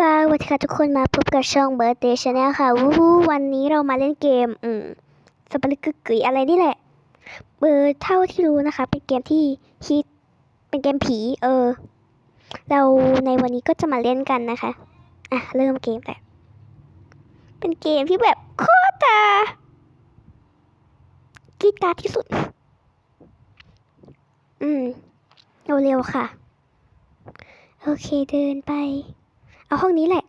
สวัสดีค่ะทุกคนมาพบกับช่อง Birthday Channel ค่ะวู้ฮู้วันนี้เรามาเล่นเกม อืมสปาริกกึกกยอะไรนี่แหละ เบอร์เท่าที่รู้นะคะ เป็นเกมที่ฮิตเป็นเกมผี เออ เราในวันนี้ก็จะมาเล่นกันนะคะ อะ เริ่มเกมแต่เป็นเกมที่แบบโคตรจะกรีดกราร์ที่สุด อืมเร็วๆค่ะ โอเคเดินไป เอาห้องนี้แหละ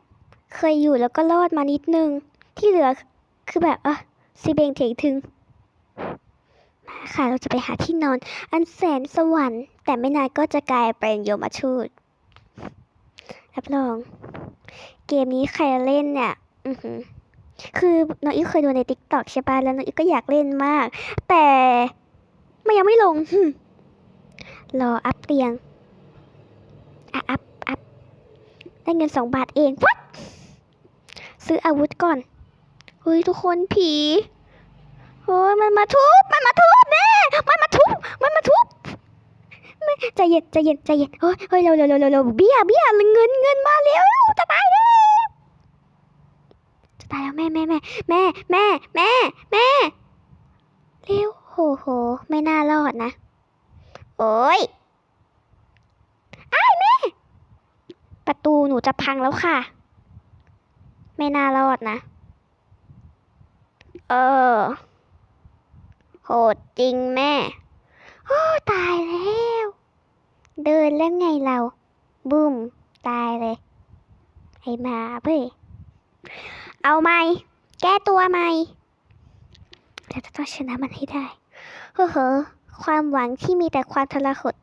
เคยอยู่แล้วก็รอดมานิดนึง ที่เหลือคือแบบอะซีเบงเถงถึง มาค่ะเราจะไปหาที่นอน อันแสนสวรรค์ แต่ไม่นานก็จะกลายเป็นโยมทูตรับรอง เกมนี้ใครเล่นเนี่ย อือหือคือน้องอีฟเคยดูใน t ิ k t o k ใช่ปะแล้วน้องอีฟก็อยากเล่นมาก แต่มันยังไม่ลงรออัพเตียง อะ อัพ อัพ ได้เงินสองบาทเอง what ซื้ออาวุธก่อนเฮ้ยทุกคนผีโอ้ยมันมาทุบมันมาทุบแม่มันมาทุบมันมาทุบแม่ใจเย็นใจเย็นใจเย็นเฮ้ยเฮ้ยเร็วเร็วเร็วเร็วเร็วเบี้ยเบี้ยเงินเงินมาเร็วจะตายแล้วจะตายแล้วแม่แม่แม่แม่แม่แม่แม่เร็วโหโหไม่น่ารอดนะ โอ้ย ประตูหนูจะพังแล้วค่ะ ไม่น่ารอดนะ เออ โหดจริงแม่ โอ้ตายแล้ว เดินแล้วไงเราบุ้มตายเลย ไอ้มาเบ้ยเอาไหมแก้ตัวไหมเราจะต้องชนะมันให้ได้ เฮ้อเหอความหวังที่มีแต่ความทรหด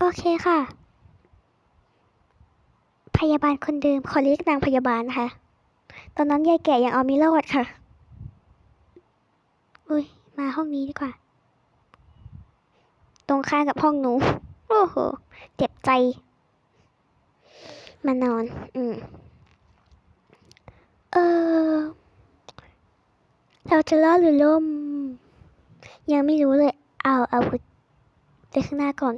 โอเคค่ะ พยาบาลคนเดิมขอเรียกนางพยาบาลนะคะ ตอนนั้นยายแก่ยังเอาม่รอดค่ะ อุ้ย มาห้องนี้ดีกว่า ตรงข้ามกับห้องหนู โอ้โห เจ็บใจ มานอน อืม เออ เราจะรอดหรือล่ม ยังไม่รู้เลย เอาอาวุธไปข้างหน้าก่อน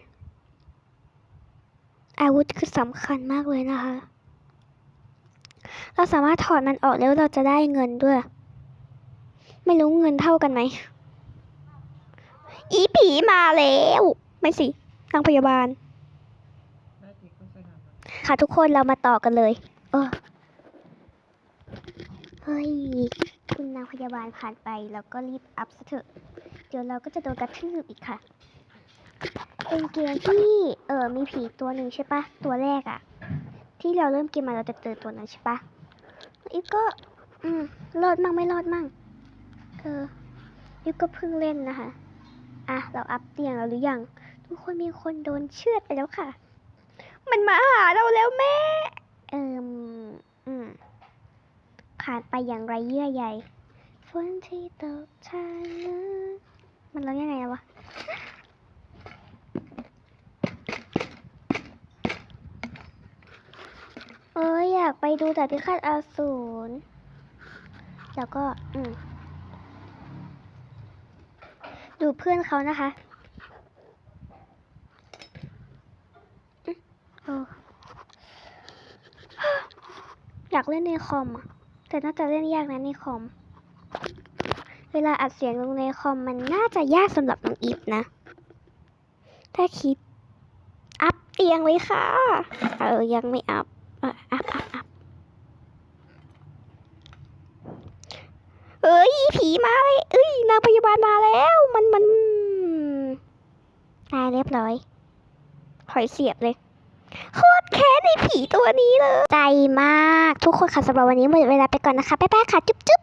อาวุธคือสำคัญมากเลยนะคะ เราสามารถถอดมันออกแล้วเราจะได้เงินด้วย ไม่รู้เงินเท่ากันไหม อีผีมาแล้ว ไม่สินางพยาบาล ค่ะทุกคนเรามาต่อกันเลย เออเฮ้ย คุณนางพยาบาลผ่านไป แล้วก็รีบอัพซะเถอะ เดี๋ยวเราก็จะโดนกระทืบอีกค่ะ เป็นเกมที่เออมีผีตัวหนึ่งใช่ปะตัวแรกอะที่เราเริ่มเกมมาเราจะเจอตัวนั้นใช่ปะอีกก็ อืมรอดมั่งไม่รอดมั่งเอออีกก็เพิ่งเล่นนะคะอะเราอัพเตียงแล้วหรือยังทุกคนมีคนโดนเชือดไปแล้วค่ะ มันมาหาเราแล้วแม่เอิมอืมผ่านไปอย่างไรเยื่อใยฝนที่ตกทางนั้นมันร้องยังไงวะ เอ้ยอยากไปดูแต่พิฆาตอสูรแล้วก็อืมดูเพื่อนเขานะคะอยากเล่นในคอมอะแต่น่าจะเล่นยากนะในคอม เวลาอัดเสียงลงในคอมมันน่าจะยากสำหรับน้องอีฟนะ ถ้าคิด อัพเตียงเลยค่ะ เออ ยังไม่อัพ อัพ เอ้ยผีมาเลยเอ้ยนางพยาบาลมาแล้ว มันมันตายเรียบร้อยหอยเสียบเลยโคตรแค้นในผีตัวนี้เลย ใจมากทุกคนค่ะสำหรับวันนี้หมดเวลาไปก่อนนะคะ บ๊ายบายค่ะ จุ๊บจุ๊บ